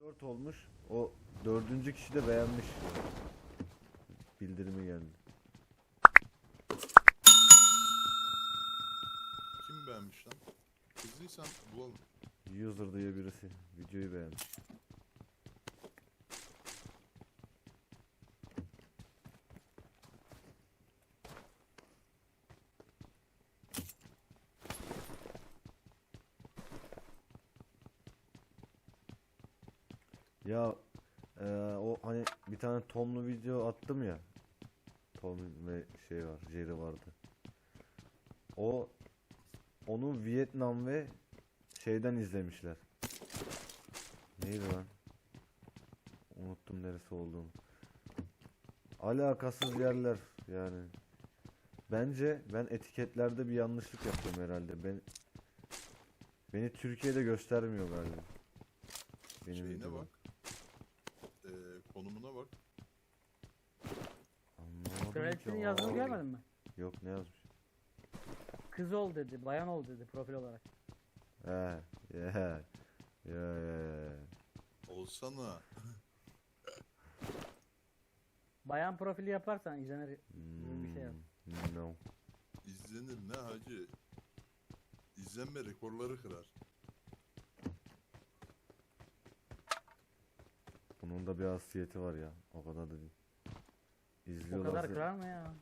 4 olmuş. O dördüncü kişi de beğenmiş. Bildirimi geldi. Kim beğenmiş lan? Kızdıysan bulalım. User diye birisi videoyu beğenmiş. Ya eee, o hani bir tane Tom'lu video attım ya. Tom ve şey var, Jerry vardı. O onun Vietnam ve şeyden izlemişler. Neydi lan? Unuttum neresi olduğunu. Alakasız yerler yani. Bence ben etiketlerde bir yanlışlık yaptım herhalde. Ben beni Türkiye'de göstermiyor galiba. Benim Şeyine bak. Ee, konumuna bak. Anlamadım ki. Kraliçenin yazdığını görmedin mi? Yok ne yazmış? Kız ol dedi, bayan ol dedi profil olarak. He, ya, ya, ya. Olsana. Bayan profili yaparsan izlenir gibi bir şey yap. Hmm, No. İzlenir ne hacı? İzlenme rekorları kırar. Bunun da bir hasiyeti var ya. O kadar da değil. O İzliyorlarsa, kadar kırar mı ya?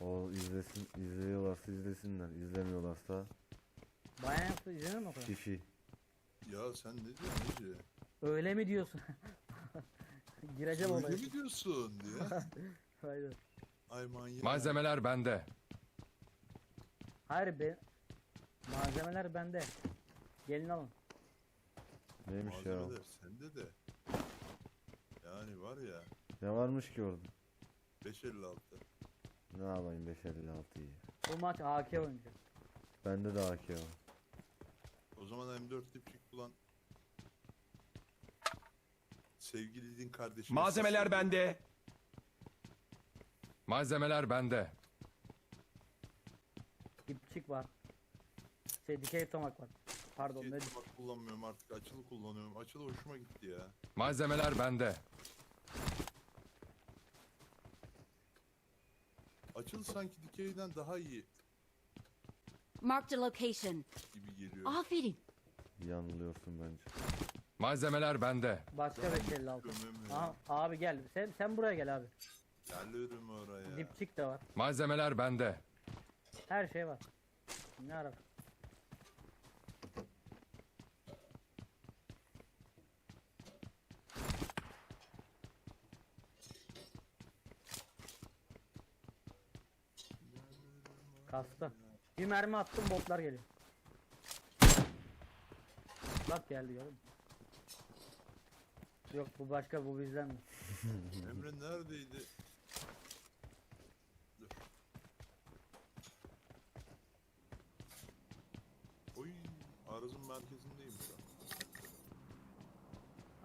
o izlesin, izliyorlarsa izlesinler. İzlemiyorlarsa Bayan yapsa izlenir mi o kadar? şişi. Ya sen ne diyorsun hacı? Öyle mi diyorsun? Gireceğim Öyle olaya. mi diyorsun diye. Hayır. Ay manyak. Malzemeler bende. Hayır be. Malzemeler bende. Gelin alın. Neymiş ya? Malzemeler sende de. Yani var ya. Ne varmış ki orada? 556. Ne yapayım 556'yı? Bu maç AK oynayacak. Bende de AK var. O zaman M4 dipçik bulan sevgili din kardeşim. Malzemeler bende. Malzemeler bende. Dipçik var. Şey dikey tomak var. Pardon ne Bak kullanmıyorum artık açılı kullanıyorum. Açılı hoşuma gitti ya. Malzemeler bende. Açılı sanki dikeyden daha iyi Marked a location. gibi geliyor. Aferin. Yanılıyorsun bence. Malzemeler bende. başka 556. Gömemiyorum. Aha, abi gel. Sen sen buraya gel abi. Gelirim oraya. Dipçik de var. Malzemeler bende. Her şey var. Ne ara? Kastı. Bir mermi attım botlar geliyor. Bak geldi gördün mü? Yok bu başka bu bizden mi? Emre neredeydi? Dur. Oy, arızın merkezindeyim şu an.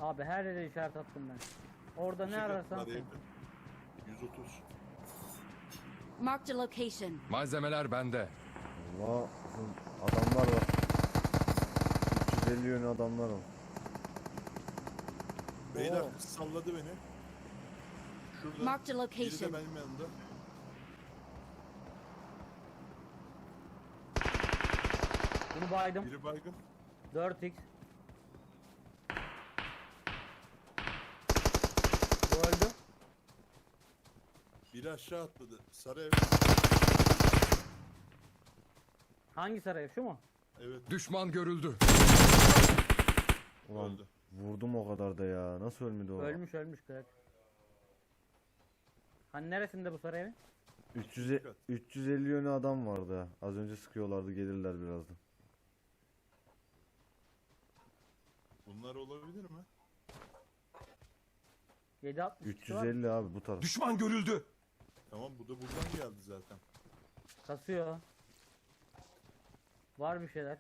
Abi her yere işaret attım ben. Orada ne ararsan attılar sen. yakın. 130. Marked a location. Malzemeler bende. Allah adamlar var. 350 yönü adamlar var. Beyler Oo. salladı beni. Şurada. Marked a Biri de location. benim yanımda. Bunu baydım. Biri baygın. 4x. Bu öldü. Biri aşağı atladı. Sarı ev. Hangi saray şu mu? Evet. Düşman görüldü. Ulan Öldü. vurdum o kadar da ya. Nasıl ölmedi o? Ölmüş ölmüş krak. Hani neresinde bu saray evi? 300, 350 yönü adam vardı. Az önce sıkıyorlardı gelirler birazdan. Bunlar olabilir mi? 760 var. 350 abi bu taraf. Düşman görüldü. Tamam bu da buradan geldi zaten. Kasıyor. Var bir şeyler.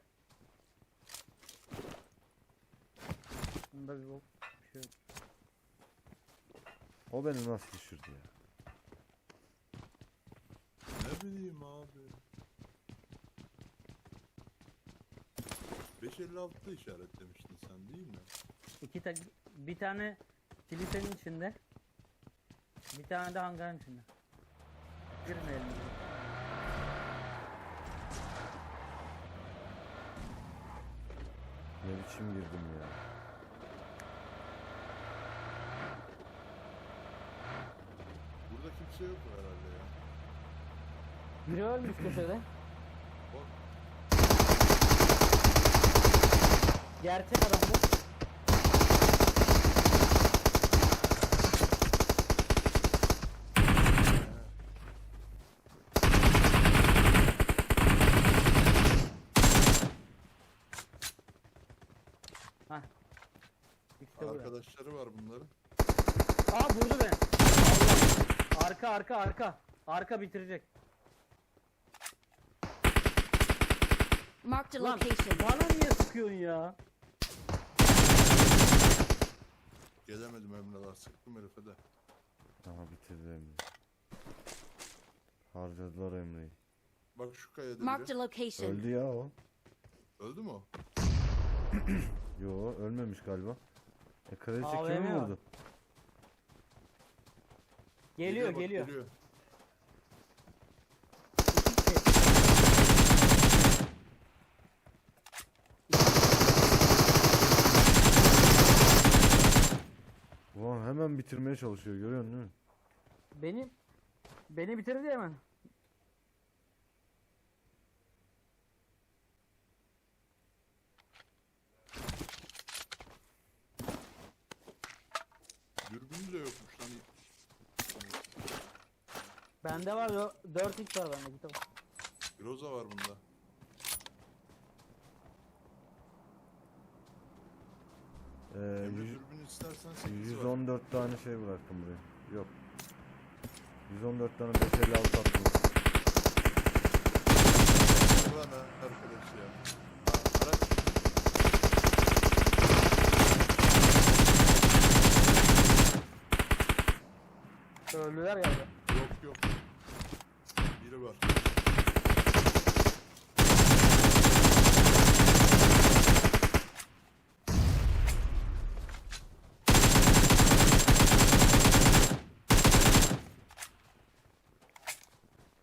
Bunda bir bok. Bir şey yok. O beni nasıl düşürdü ya? Ne bileyim abi. 556'da işaretlemiştin sen değil mi? İki tek Bir tane kilisenin içinde. Bir tane de hangarın içinde. Girmeyelim. Ne biçim girdim ya. Burada kimse yok herhalde ya. Biri ölmüş köşede. Gerçek adam bu. İşte bu. ya. Arkadaşları var bunların. Aa vurdu beni. Arka arka arka. Arka bitirecek. Marked a Lan location. bana niye sıkıyorsun ya? Gelemedim Emre'ler. Sıktım herife de. Aha bitirdi Emre. Harcadılar Emre'yi. Bak şu kayada Marked biri. a location. Öldü ya o. Öldü mü o? Yo ölmemiş galiba. E kraliçe AVM kimi var. vurdu? Geliyor bak, geliyor. geliyor. Ulan hemen bitirmeye çalışıyor görüyorsun değil mi? Beni beni bitirdi hemen. De yokmuş lan. Bende var 4x var bende git al. Groza var bunda. Ee, Emre yüz- dürbünü istersen 8 var. 114 tane şey bıraktım buraya. Yok. 114 tane 556 attım. Ulan ha, arkadaş ya. Ha, araç. Öldüler ya. Yok yok. Biri var.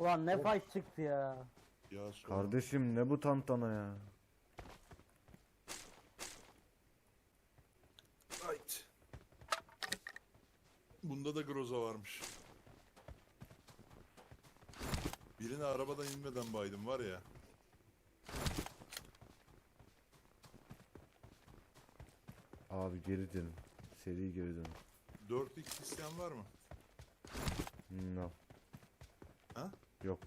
Ulan ne fight çıktı ya. Ya sonra. Kardeşim ne bu tantana ya? Right. Bunda da Groza varmış. Birini arabadan inmeden baydım var ya. Abi geri dönün. Seri geri dönün. 4x isteyen var mı? No. Ha? Yok.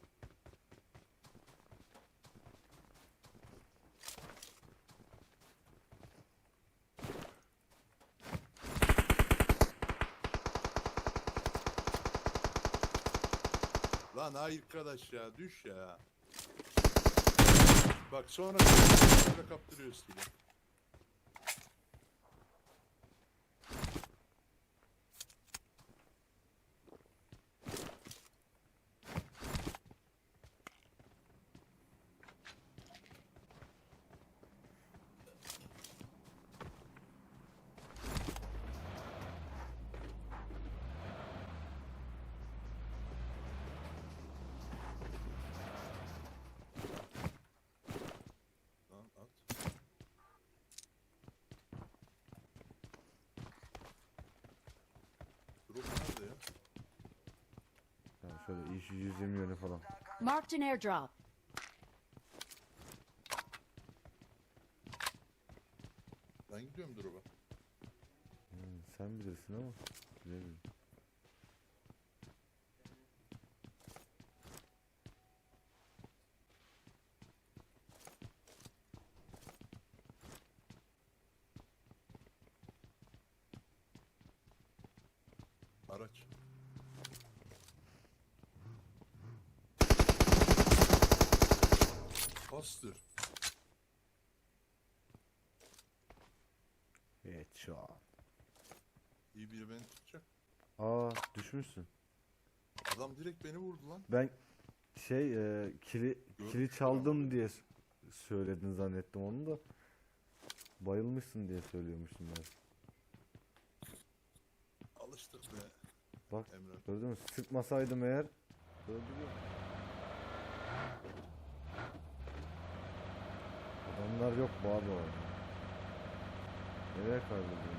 Lan hayır arkadaş ya düş ya. Bak sonra böyle kaptırıyor skill'i. 120 yönü falan. Marked an airdrop. Ben gidiyorum drop'a. Hmm, sen bilirsin ama. Bilemiyorum. Bastır. Headshot. İyi biri beni tutacak. Aa düşmüşsün. Adam direkt beni vurdu lan. Ben şey e, kili, kili şu an çaldım diye söyledin zannettim onu da. Bayılmışsın diye söylüyormuşsun ben. Alıştık be Bak Emre. gördün mü? Sıkmasaydım eğer öldürüyor. Adamlar yok bu abi orada. Nereye kayboldun?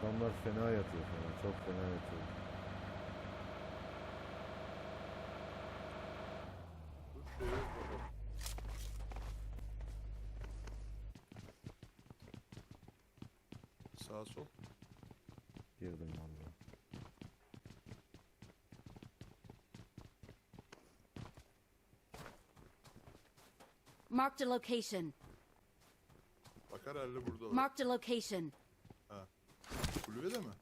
Adamlar fena yatıyor falan. Çok fena yatıyor. Sağ sol. Girdim valla. Marked a location. Bak herhalde burada. Marked a location. Kulübede mi?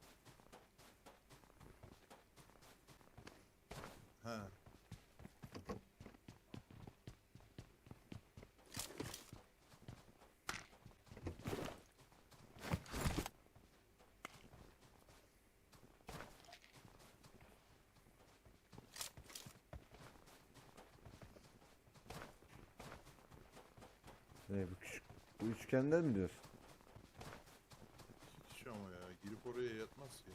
He. Ne bu küçük bu üçgenden mi diyorsun? Kişi ama ya. Girip oraya yatmaz ki.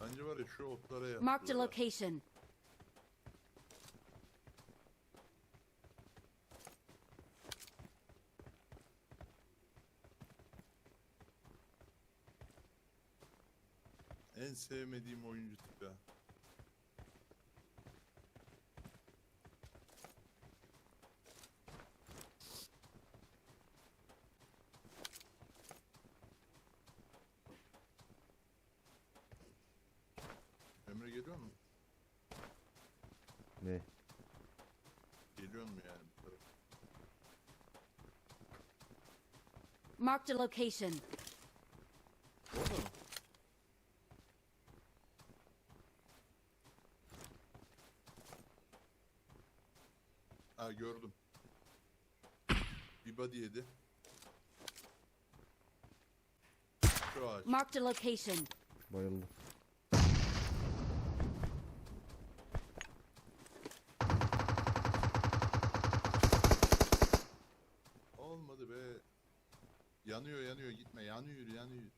Bence var ya şu otlara yattılar. Marked a location. En sevmediğim oyuncu tipi. Emre geliyor mu? Ne? Geliyor mu yani bu tarafa? Marked a location. Gördüm. Bir body yedi. Şu ağaç. Marked a location. Bayıldım. Olmadı be. Yanıyor yanıyor gitme. Yanıyor yanıyor.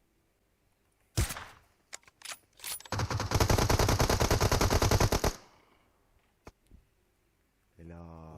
Helal.